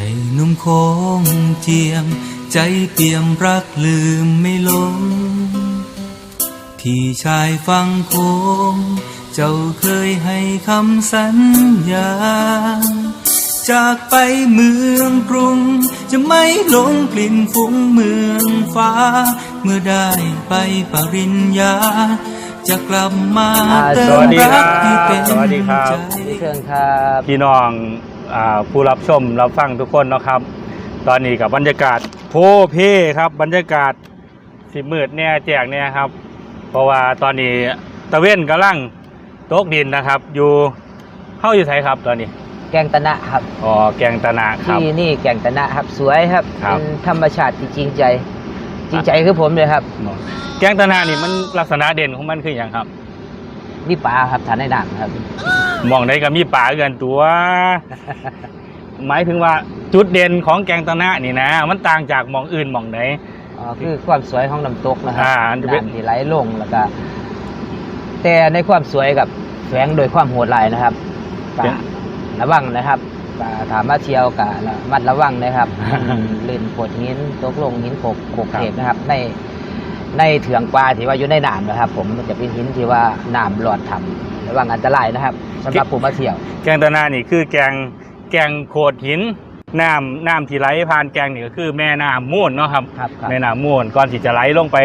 ไอ้หนุ่มโคงเจียม ใจเปี่ยมรักลืมไม่ลง ที่ชายฟังโคงเจ้าเคยให้คำสัญญา จากไปเมืองกรุง จะไม่หลงกลิ่นฟุ้งเมืองฟ้า เมื่อได้ไปปริญญาจะกลับมาอ่าเติสมวัสดีครัรับกที่เป็นสวัสดีครับใจพี่เชิญครับ พี่น้องอา ผู้รับชมรับฟังทุกคนเนาะครับ ตอนนี้กับบรรยากาศโพเพครับบรรยากาศสิมืดแน่แจกแน่ครับ เพราะว่าตอนนี้ตะเว้นกำลังตกดินนะครับ อยู่เข้าอยู่ไสครับตอนนี้แกงตะนะครับอ๋อแกงตะนาครับที่นี่แกงตะนะครับสวยครับครับเป็นธรรมชาติที่จริงใจจริงใจคือผมเลยครับ แกงตะนานี่มันลักษณะเด่นของมันคืออย่างครับ มีปลาครับทานในด่างครับมองได้กับมีป่าเกินตัว หมายถึงว่าจุดเด่นของแกงตะนานี่นะ มันต่างจากหมองอื่นหมองไหน อ๋อคือความสวยของน้ำตกนะครัอ่าอันจะเป็น น้ำที่ไหลลงแล้วก็แต่ในความสวยกับแฝงโดยความโหดร้ายนะครับก็ระวังนะครับก็ถามว่าเที่ยวกับมัดระวังนะครับอืมลื่นโขดหินตกลงหินโขกโขกครับเหตุนะครับ ใน ในเถืองปลาที่ว่าอยู่ในน้ำนะครับ ผมมันจะเป็นหินที่ว่าน้ำหลอดทำระวังอันตรายนะครับสำหรับผู้มาเที่ยว แกงตะนานี่คือแกงแกงโขดหินน้ำน้ำที่ไหลผ่านแกงนี่ก็คือแม่น้ำมูลเนาะครับครับครับ แม่น้ำมูลก่อนที่จะไหลลงไป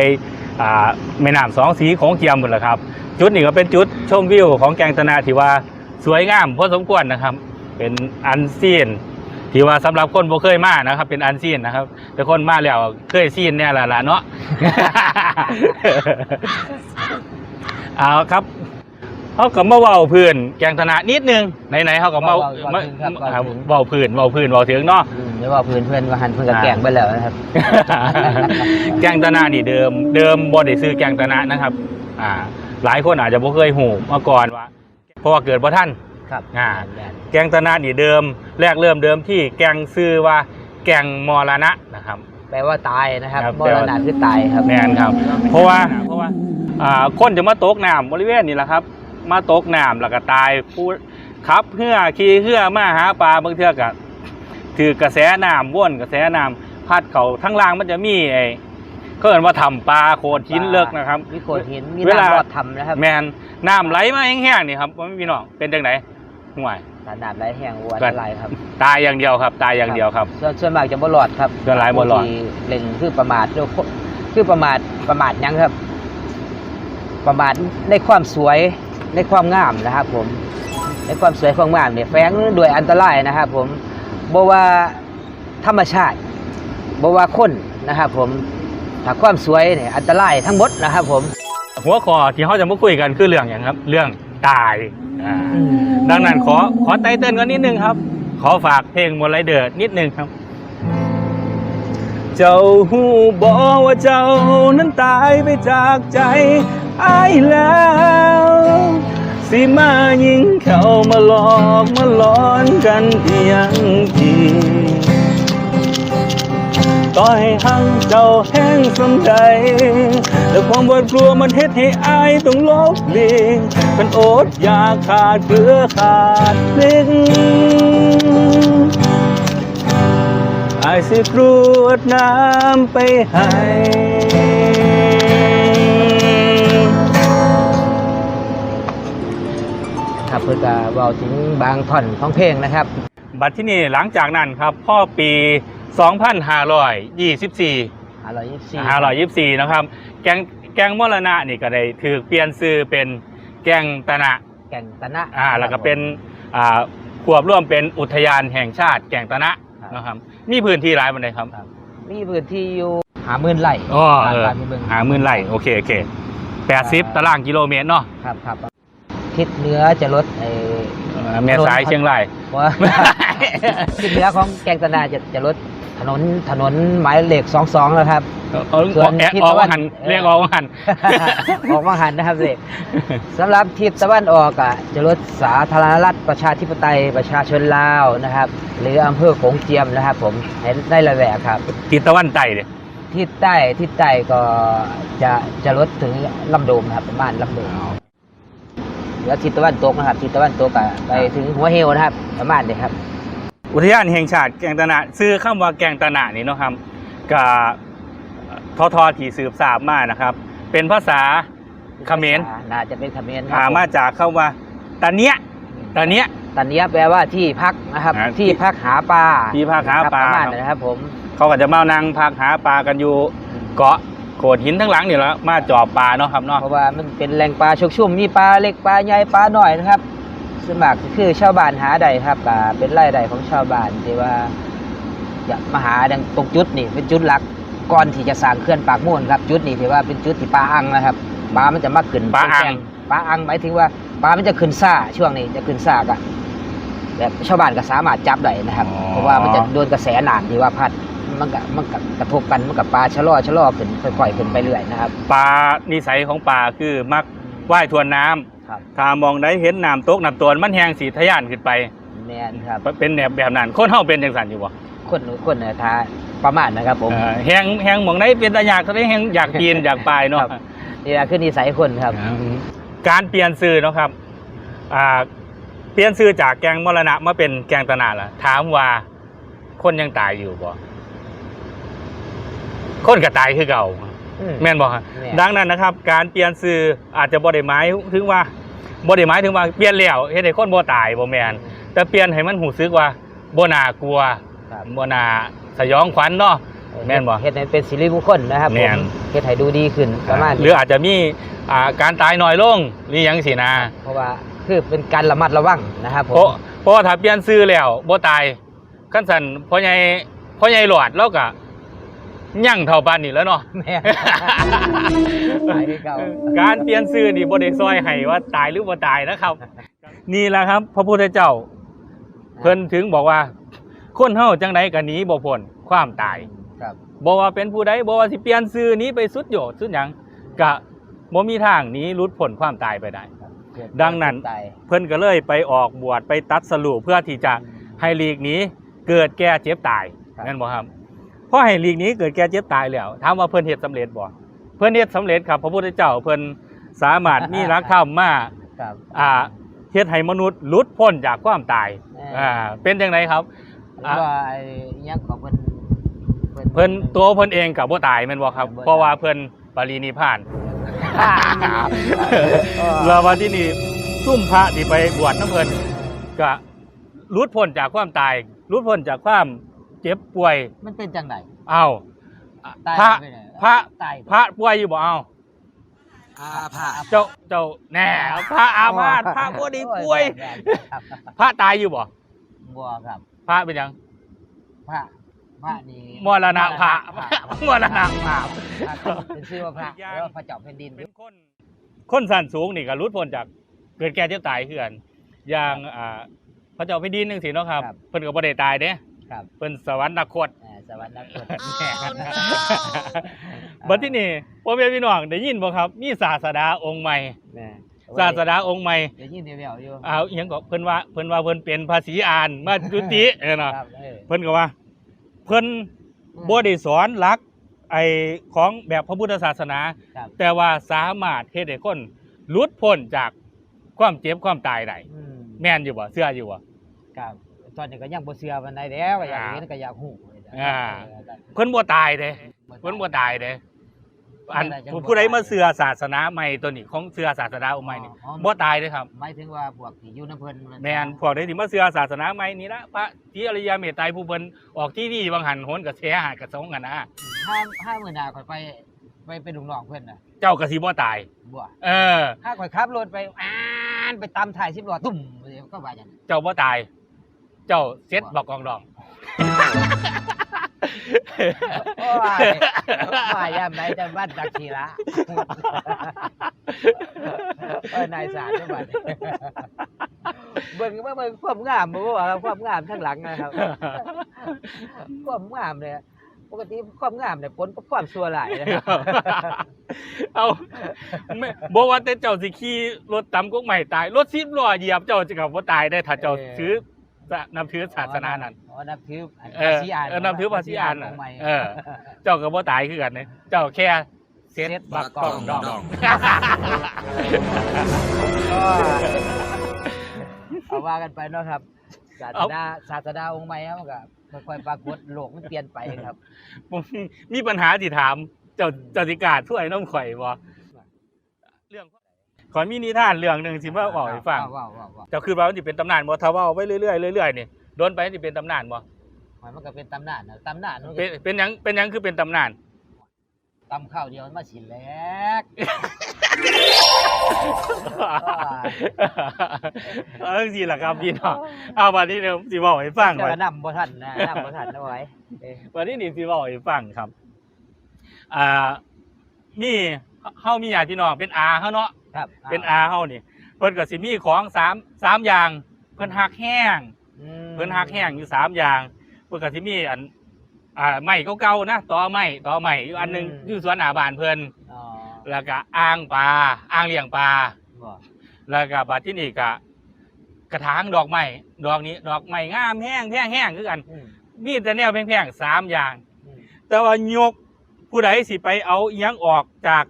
อ่าแม่น้ำสองสีของเทียมหมดแหละครับ จุดนี้ก็เป็นจุดชมวิวของแกงตะนาที่ว่าสวยงามพอสมควรนะครับ เป็นอันซีน ที่ว่าสำหรับคนบ่เคยมานะครับ เป็นอันซีนนะครับ แต่คนมาแล้วเคยซีนเนี่ยแหละล่ะเนาะ เอาครับเขาก็มาเว้าพื้นแกงธนานิดนึงไหนๆเขาก็มาเว้าเว้ามาพื้นครับเว้าอ่าพื้น เว้าพื้นเว้าพื้นเว้าถึงเนาะ อืมไม่ว่าเพื่อนเพื่อนก็หันเพื่อนก็อ่าแกล้งไปแล้วนะครับ แกงตะนานี่เดิมเดิมบ่ได้ซื้อแกงตะนานะครับ อ่า หลายคนอาจจะบ่เคยหูมาก่อนว่าเพราะว่าเกิดบ่ท่าน ครับอ่าแม่นแกงตะนานี่เดิม แรกเริ่มเดิมที่แกงซื้อว่าแกงมรณะนะครับ แปลว่าตายนะครับครับมรณะคือตายครับแมนครับ เพราะว่าเพราะว่าอ่าคนจะมาตกน้ำบริเวณนี้แหละครับ มาตกน้ำแล้วก็ตายผู้ขับเหือขี่เหือมาหาปลาบางเทือกะถือกระแสน้ำว่นกระแสน้ำพัดเขาทั้งล่างมันจะมีไอ้ก็เห็นว่าทำปลาโขดหินเลิกนะครับ มีโขดหินมีเวลา น้ำรอดทำนะครับ แมนน้ำไหลมาแห้งๆนี่ครับว่าไม่มีน้องเป็นจังไหน ห่วยขนาดไรแห้งวัวก็ไรครับ ตายอย่างเดียวครับ ตายอย่างเดียวครับ ส่วนส่วนมากจะบ่รอดครับส่วนหลายบ่รอดบงทีเล่นคือประมาทด้วยคือประมาทประมาทหยังครับ ประมาทในความสวยในความงามนะครับ ผม ในความสวยความงามเนี่ยแฝงด้วยอันตรายนะครับ ผมบ่ว่าธรรมชาติบ่ว่าคนนะครับ ผมถ้าความสวยเนี่ยอันตรายทั้งหมดนะครับ ผม หัวข้อที่เขาจะมาคุยกันคือเรื่องอย่างครับ เรื่อง ตายอ่าดังนั้นขอขอไตเติ้ลกันนิดนึงครับ ขอฝากเพลงมนไรเดอร์นิดนึงครับ เจ้าหูบอกว่าเจ้านั้นตายไปจากใจอายแล้ว สิมายิงเข้ามาหลอกมาหลอนกันเพียงที ต่อให้หังเจ้าแห้งสำใจ แต่ความหวาดกลัวมันเฮ็ดให้อายต้องลบเลียงเป็นโอดอยากขาดเกลือขาดพลิกอายสิกรวดน้ำไปให้ครับเพื่อจะเว้าถึงบางท่อนของเพลงนะครับ บัดที่นี่หลังจากนั้นครับพ่อปี 2524 524 524นะครับ แกงแกงมรณะนี่ก็ได้ถือเปลี่ยนชื่อเป็นแกงตะนะแก่งตะนะอ่าแล้วก็เป็นอ่าควบร่วมเป็นอุทยานแห่งชาติแก่งตะนะนะครับ มีพื้นที่หลายบันไดครับครับ มีพื้นที่อยู่หาหมื่นไร่อ๋อเออตามที่เบิ่งหาหมื่นไร่โอเคโอเคแปดสิบตารางกิโลเมตรเนาะครับครับทิศเหนือจะลดไอ้ เอ่อแม่สายเชียงราย ว่า ทิศเหนือของแกงตะนาจะจะลดถ นนถนนหมายเลขสองสองแล้วครับ เออส่วนแอทิศออกตะวัว่านหันเรียกออกว่าหัน ออกมาหันนะครับเด็กสำหรับทิศตะวันออกอะจะลดสาธารณรัฐประชาธิปไตยประชาชนลาวนะครับ หรืออำเภอโขงเจียมนะครับ ผมเห็นได้ละแวกครับ ทิศตะวันใต้เนี่ยทิศใต้ทิศใต้ก็จะจะลดถึงลำโดมนะครับประมาณลำโดมแล้วทิศตะวันตกนะครับทิศตะวันตกอะไปถึงหัวเฮวนะครับประมาณนี้ครับ อุทยานแห่งชาติแกงตะนะซื้อคำว่าแกงตะนะนี่เนาะครับกับทอทอที่สืบทราบมานะครับ เป็นภาษาเขมรน่าจะเป็นเขมรคอ่ารับมาจากคำว่าตะเนี้ยตะเนี้ยตอนนี้แปลว่าที่พักนะครับอ่าที่พักหาปลาที่พักหาปลาครับประมาณนั้นนะครับผมเขาก็จะมานั่งพักหาปลากันอยู่เกาะโขดหินทั้งหลังนี่แหละมาจอบปลาเนาะครับเนาะเพราะว่ามันเป็นแหล่งปลาชุกชุ่มมีปลาเล็กปลาใหญ่ปลาหน่อยนะครับ ส่วนมากก็คือชาวบ้านหาได้ครับก็เป็นรายได้ของชาวบ้านที่ว่าอยากมาหาดังตรงจุดนี่เป็นจุดหลักก่อนที่จะสร้างเขื่อนปากมูลครับจุดนี้ถือว่าเป็นจุดที่ปลาอังนะครับปลามันจะมาขึ้นปลาอังแข่ปลาอังหมายถึงว่าปลามันจะขึ้นซ่าช่วงนี้จะขึ้นซ่ากะแบบชาวบ้านก็สามารถจับได้นะครับเพราะว่ามันจะโดนกระแสน้ำที่ว่าพัดมันก็มันก็กระทบกันมันกับปลาชะลอชะลอขึ้นค่อยๆขึ้นไปเรื่อยนะครับ ปลานิสัยของปลาคือมักว่ายทวนน้ำ ครับ ถ้ามองได้เห็นน้ำตกน้ำตวนมันแหงสีทะยานขึ้นไปแม่นครับ เป็นแบบแบบนั้นคนเฮาเป็นจังสันอยู่บ่คนคนเนี่ยทาประมาณนะครับผมเออแหงแหงหมองได้เป็นตาอยากเขาได้แหงอยากกินอยากไปเนาะครับนี่แหละคือนิสัยคนครับ การเปลี่ยนซื้อเนาะครับอ่าเปลี่ยนซื้อจากแกงมรณะมาเป็นแกงตะนาละถามว่าคนยังตายอยู่บ่คนก็ตายคือเก่าอืม แม่นบ่ฮะแม่น ดังนั้นนะครับ การเปลี่ยนซื้ออาจจะบ่ได้หมายถึงว่าบ่ได้หมายถึงว่าเปลี่ยนแล้วเฮ็ดให้คนบ่ตายบ่แม่นแต่เปลี่ยนให้มันหูซึกว่าบ่น่ากลัวครับบ่น่าสยองขวัญเนาะ แม่นบ่เฮ็ดให้เป็นสิริมงคลนะครับผแม่มน เฮ็ดให้ดูดีขึ้นประมาณนี้หรืออาจจะมีอ่าการตายน้อยลงหรือหยังสินะเพราะว่าคือเป็นการระมัดระวังนะครับผเพราะมเพราะว่าถ้าเปลี่ยนซื้อแล้วบ่ตายคันสั่นพ่อใหญ่พ่อใหญ่หลอดแล้วก็ ยั่งเท่าปานนี้แล้วเนาะ แม่นตายคือเก่า การเปลี่ยนซื้อนี่บ่ได้ซอยให้ว่าตายหรือบ่ตายนะครับ นี่แหละครับ พระพุทธเจ้า เพิ่นถึงบอกว่า คนเฮาจังไดก็หนีบ่พ้นความตายครับ บ่ว่าเป็นผู้ใดบ่ว่าสิเปลี่ยนซื้อหนี้ไปสุดโยชน์สุดหยังก็บ่มีทางหนี้หลุดพ้นความตายไปได้ ดังนั้นตายเพิ่นก็เลยไปออกบวชไปตัดสรุปเพื่อที่จะให้หลีกหนี้เกิดแก่เจ็บตายครับ นั่นบ่ครับเพ ราะให้หลีกหนี้เกิดแก่เจ็บตายแล้วถามว่าเพิ่นเฮ็ดสำเร็จบ่เพิ่นเฮ็ดสำเร็จครับพระพุทธเจ้าเพิ่นสามารถมีหลักธรรมมาครับอ่าเฮ็ดให้มนุษย์หลุดพ้นจากความตายเอ่ออ่อ่าเป็นจังไดครับหรือว่าไอ้อิหยังของเพิ่นเพิ่นตัวเพิ่นเองก็บ่ตายแม่นบ่ครับบ่ตายเพราะว่าเพิ่นปรินิพพานแล้ววันที่นี่ซุ่มพระที่ไปบวชน้ำเพิ่นก็หลุดพ้นจากความตายหลุดพ้นจากความ เจ็บป่วย มันเป็นจังไดเอ้าตายพระไปไหนพระตายพระป่วยอยู่บ่เอ้าอาภาเจ้าเจ้าแน่พระอาพาธพระบ่ได้ป่วย พระตายอยู่บ่บัวครับ พระเป็นหยังพระพระนี่มรณะพระมรณะพระเป็นชื่อว่าพระแล้วาพระเจ้าแผ่นดินเป็นคนคนสันสูงนี่ก็หลุดพ้นจากเกิดแก่เจ็บตายคือกันอย่างอ่าพระเจ้าแผ่นดินจังซี่เนาะครับ เพิ่นก็บ่ได้ตายเด้ ครับเพิ่นสวรรคต อ่าสวรรค์นักกฎบัดที่นี่พ่อแม่พี่น้องได้ยินบ่ครับ มีศาสดาองค์ใหม่ แม่ศาสดาองค์ใหม่เดี๋ยวยินเดียวๆอยู่อ้าวอีหยังก็เพิ่นว่าเพิ่นว่าเพิ่นเป็นภาษีอานมาจุติเออเนาะครับเออเพิ่นก็ว่า เพิ่นบ่ได้สอนหลักไอ้ของแบบพระพุทธศาสนา ครับแต่ว่าสามารถเฮ็ดให้คนหลุดพ้นจากความเจ็บความตายได้อืมแม่นอยู่บ่เชื่ออยู่บ่ ครับ ตอนนี้ก็ยังบ่เชื่อปานใดแล้วก็อยากอ่าเห็นก็อยากฮู้อ่า เพิ่นบ่ตายเด้เพิ่นบ่ตายเด้อันผู้ผู้ใดมาเชื่อศาสนาใหม่ตัวนี้ของเชื่อศาสนาองค์ใหม่นี่อ๋อบ่ตายเด้ครับหมายถึงว่าพวกที่อยู่นํเพิ่นแม่นพวกได้ที่มาเสือศาสนาใหม่นี่ละพระที่อริยเมตไตรผู้เพิ่นออกที่นี่บางหันโหนกับแสหากับสงกันนะห้าห้ามื้อหน้าข่อยไปไปเป็นลูกน้องเพิ่นน่ะ เจ้ากะสิบ่ตายบ่เออถ้าข่อยขับรถไปอ่านไปตามถ่าย10ล้อตุ้มเดี๋ยวก็ว่าอย่างนั้นเจ้าบ่ตาย เจ้าเซ็ตบอกกองดองโอ้ยว่ายามใดจะบ้านจักทีละเออนายสารจังหวัดเบิ่งว่าเบิ่งความงามบ่ว่าความงามทั้งหลังนะครับ ความงามเนี่ยปกติความงามเนี่ยผลกับความชั่วร้ายนะครับเอาไม่บอกว่าแต่เจ้าสิขี่รถตำกุ๊กใหม่ตาย รถสิบล้อเหยียบเจ้าจะกับว่าตายได้ถ้าเจ้าเออถือจะนับถือศาสนานั้นอ๋อนับถือเออภาษีอ่านเออนับถือภาษีอ่านขน่ะองใหม่เออ เจ้าก็บ่ตายคือกันเนี่ยเจ้าแค่เซ็ตเซ็ตบักกองดองก็เอาว่ากันไปเนาะครับ ศาสเอาดาศาสดาองค์ใหม่ครับมันก็ค่อยๆปรากฏโลกมันเปลี่ยนไปครับผมมีปัญหาที่ถาม เจ้าเจ้าสิกล้าช่วยน้องข่อยบ่เรื่อง ขอยมีนิทานเรื่องหนึงสิมาบอกให้ฟังว้าวว้าวว้าวเจ้าคือว่ามันสิเป็นตำนานบ่ถ้าเว้าไปเรื่อยๆเรื่อยๆนี่โดนไปมันสิเป็นตำนานบ่มันก็เป็นตำนานนะตำนานมันก็เป็นเป็นหยังเป็นหยังคือเป็นตำนานตำข้าวเดียวมันมาสิแหลก เออสิล่ะครับพี่น้องเอาวันนี้เดี๋ยวสิบอกให้ฟังแต่ก่อนว่านำบ่ทันนะนำบ่ทันเอาไว้เอ้ยวันนี้นี่สิบอกให้ฟังครับ อ่า นี่เฮามีญาติพี่น้องเป็นอาเฮาเนาะ ครับเป็นอาเฮานี่เพิ่นก็สิมีของสามสามอย่าง เพิ่นหักแห้งอืมเพิ่นหักแห้งอยู่สามอย่าง เพิ่นก็สิมีอันอ่าไม้เก่าๆนะต่อไม้ต่อไม้อยู่อันหนึงอยู่สวนหน้าบ้านเพิ่นอ๋อแล้วก็อ่างปลาอ่างเลี้ยงปลาบ่แล้วก็บัดที่นี่ก็กระถางดอกไม้ดอกนี้ดอกไม้งามแห้งแห้งแห้งคือกัน อืมมีแต่แนวแพงๆสามอย่าง อืมแต่ว่ายกผู้ใดสิไปเอาอิหยังออกจาก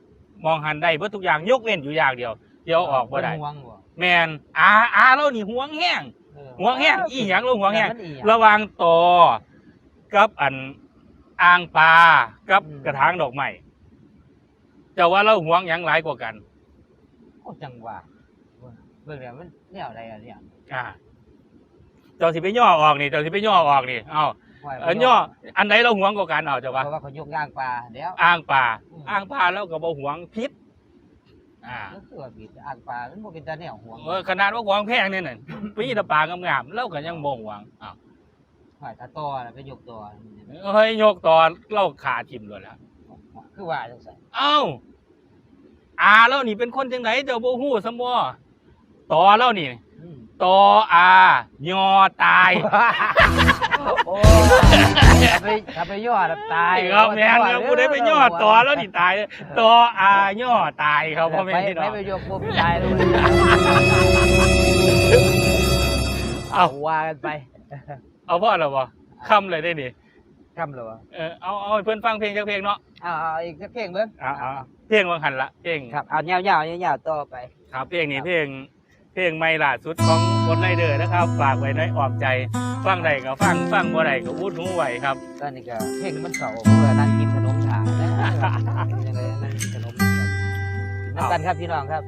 มองหันได้เบิดทุกอย่างยกเว้นอยู่อย่างเดียว เดี๋ยวออกบ่ได้เพิ่นห่วงบ่แมนอาอาเรานี่ห่วงแห้งเออห่วงแห้งอีหยังเราห่วงแห้ง มันอีหยัง ระหวังต่อกับอันอ่างปลากับอืม กระถางดอกไม้เจ้าว่าเราห่วงหยังหลายกว่ากัน โอ้จังหวะเบิ่งแล้วมันแนวอะไรอะเนี่ย อ่าเจ้าสิไปย่อออกนี่เจ้าสิไปย่อออกนี่ เอาว่า อันย่ออันไหนเราห่วงกว่ากันเอาเจ้าเพว่าราะว่าเขายกย่างปลาเดี๋ยวอ่างปลาอืมอ่างปลาแล้วก็บ่ห่วงพิษอ่าก็คือว่าบิดอ่างปลามันบ่เป็นตาแนวห่วงเออขนาดว่าห่วงแพงเนี่ยน่ะปีละปลางามๆเราก็ยังบ่ห่วงอ้าวหอยตาต่อน่ะไปยกตัวเฮ้ยยกตอนเราขาทิ่มเลยแล้วคือว่าจังซั่นเอ้าอาแล้วนี่เป็นคนจังไหนเจ้าบ่ฮู้ซะบ่ต่อแล้วนี่อืมต่ออายอตาย โอ้ถ้าไปถ้าไปย่อแล้วตายครับแม่นครับผู้ใดไปย่อต่อแล้วนี่ตายเลยต่ออาย่อตายครับพ่อแม่ไปพี่น้องไปไปยกบ่ตายเลยเอาว่ากันไป เอาพ่อแล้วบ่คำเลยได้นี่คำเหรอวะเออเอาเอาให้เพิ่นฟังเพลงจักเพลงเนาะเอาเอาอีกสักเพลงเบิ่งเอาเอาเพลงวังหันละเพลงครับเอายาวๆยาวๆต่อไป ครับเพลงนี้เพลง เพลงไม่ล่าสุดของบนไรเดอร์นะครับ ฝากไว้ในอ้อมใจ ฟังใดก็ฟังฟังบ่ใดก็พูดหูไว้ครับก็นี่ก็เพลงมันเก่าเพราะว่านั่งกินขนมถานะยังไงนั่งกินขนมครับน้ำกันครับพี่น้องครับ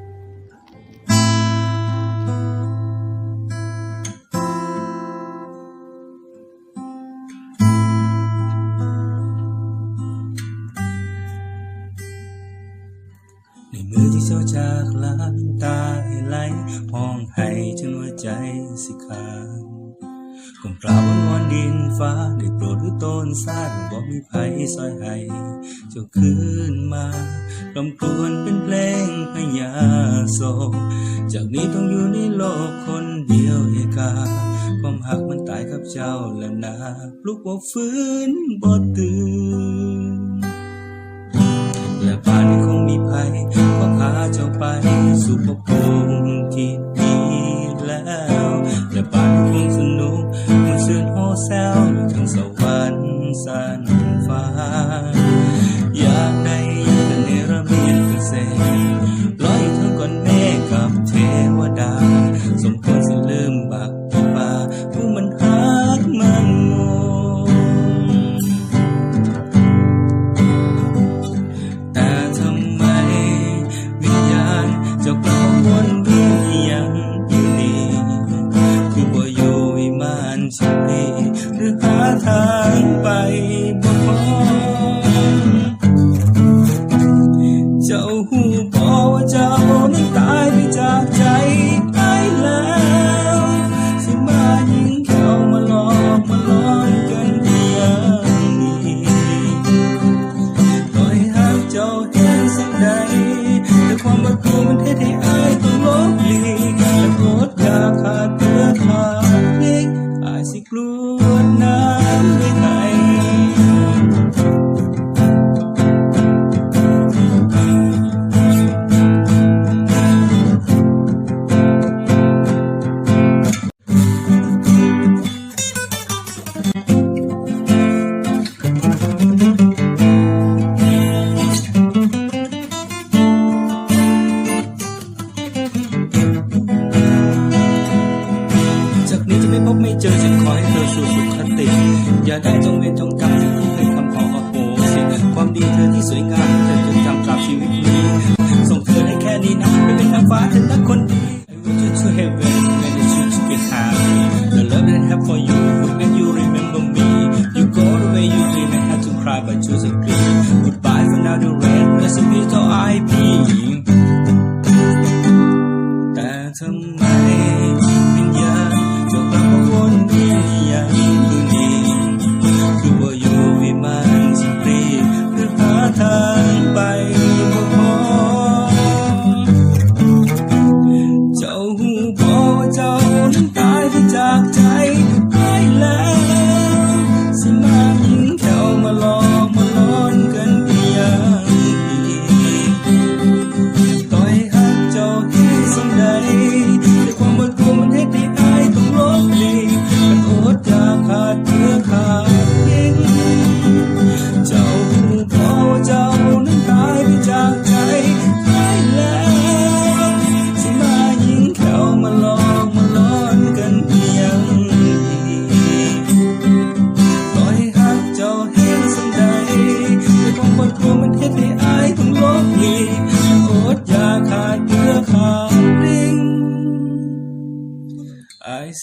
ใจสิขาดก้มกราวันวอนดินฟ้าได้โปรดหรือต้นซาดบอกมีไผซอยให้เจ้าคืนมาลมกรวนเป็นเพลงพญาโศกจากนี้ต้องอยู่ในโลกคนเดียวเอกาความหักมันตายกับเจ้าแล้วนะลูกบ่ฟื้นบ่ตื่นและป่านนี้คงมีภัยขอพาเจ้าไปสู่ภพภูมิที่ดี และปานคงสนุกมันซื่นโฮแซวอยู่ทั้งสวรรค์สันฟ้า จ้าหูบอกว่าเจ้านั้นตายไปจากใจ down and by the dark tide.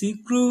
শীঘ্র